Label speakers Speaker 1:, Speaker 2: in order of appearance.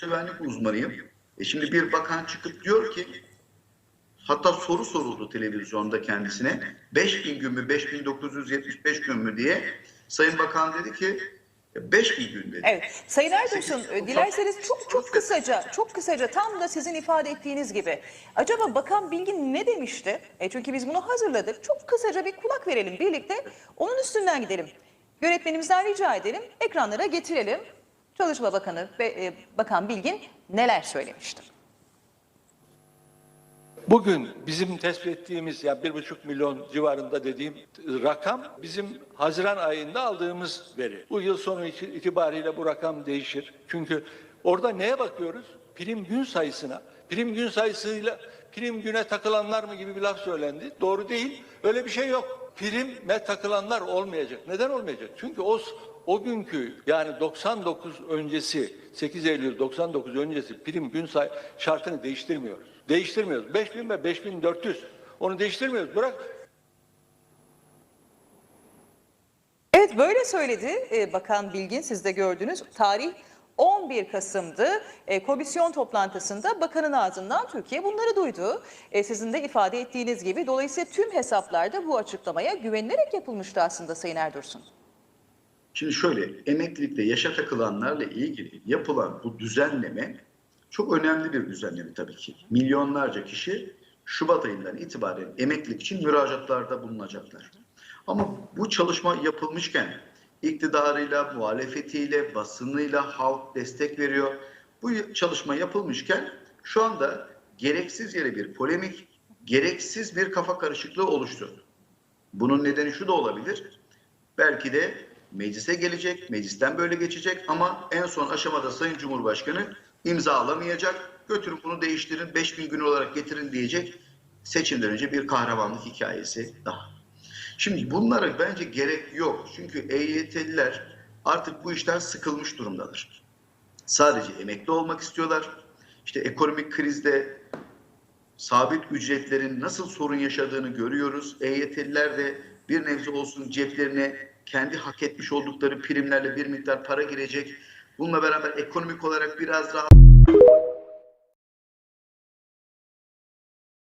Speaker 1: güvenlik uzmanıyım. E şimdi bir bakan çıkıp diyor ki hatta soru soruldu televizyonda kendisine 5000 gün mü 5975 gün mü diye Sayın Bakan dedi ki 5000 gün dedi.
Speaker 2: Evet. Sayın Erdoğan, e, dilerseniz çok çok kısaca, çok kısaca tam da sizin ifade ettiğiniz gibi. Acaba Bakan Bilgin ne demişti? E çünkü biz bunu hazırladık. Çok kısaca bir kulak verelim birlikte. Onun üstünden gidelim. Yönetmenimizden rica edelim. Ekranlara getirelim. Çalışma Bakanı e, Bakan Bilgin neler söylemiştir?
Speaker 3: Bugün bizim tespit ettiğimiz ya bir buçuk milyon civarında dediğim rakam bizim Haziran ayında aldığımız veri. Bu yıl sonu iti- itibariyle bu rakam değişir. Çünkü orada neye bakıyoruz? Prim gün sayısına. Prim gün sayısıyla prim güne takılanlar mı gibi bir laf söylendi. Doğru değil. Öyle bir şey yok. Prime takılanlar olmayacak. Neden olmayacak? Çünkü o o günkü yani 99 öncesi 8 Eylül 99 öncesi prim gün say şartını değiştirmiyoruz. Değiştirmiyoruz. 5000 ve 5400 onu değiştirmiyoruz. Bırak
Speaker 2: Evet böyle söyledi e, Bakan Bilgin siz de gördünüz. Tarih 11 Kasım'dı. E, komisyon toplantısında bakanın ağzından Türkiye bunları duydu. E, sizin de ifade ettiğiniz gibi dolayısıyla tüm hesaplarda bu açıklamaya güvenilerek yapılmıştı aslında Sayın Erdoğan.
Speaker 1: Şimdi şöyle emeklilikte yaşa takılanlarla ilgili yapılan bu düzenleme çok önemli bir düzenleme tabii ki. Milyonlarca kişi Şubat ayından itibaren emeklilik için müracaatlarda bulunacaklar. Ama bu çalışma yapılmışken iktidarıyla, muhalefetiyle, basınıyla halk destek veriyor. Bu çalışma yapılmışken şu anda gereksiz yere bir polemik, gereksiz bir kafa karışıklığı oluştu. Bunun nedeni şu da olabilir. Belki de meclise gelecek, meclisten böyle geçecek ama en son aşamada Sayın Cumhurbaşkanı imza alamayacak. Götürün bunu değiştirin, 5000 gün olarak getirin diyecek. Seçimden önce bir kahramanlık hikayesi daha. Şimdi bunlara bence gerek yok. Çünkü EYT'liler artık bu işten sıkılmış durumdalar. Sadece emekli olmak istiyorlar. İşte ekonomik krizde sabit ücretlerin nasıl sorun yaşadığını görüyoruz. EYT'liler de bir nebze olsun ceplerine kendi hak etmiş oldukları primlerle bir miktar para girecek. Bununla beraber ekonomik olarak biraz rahat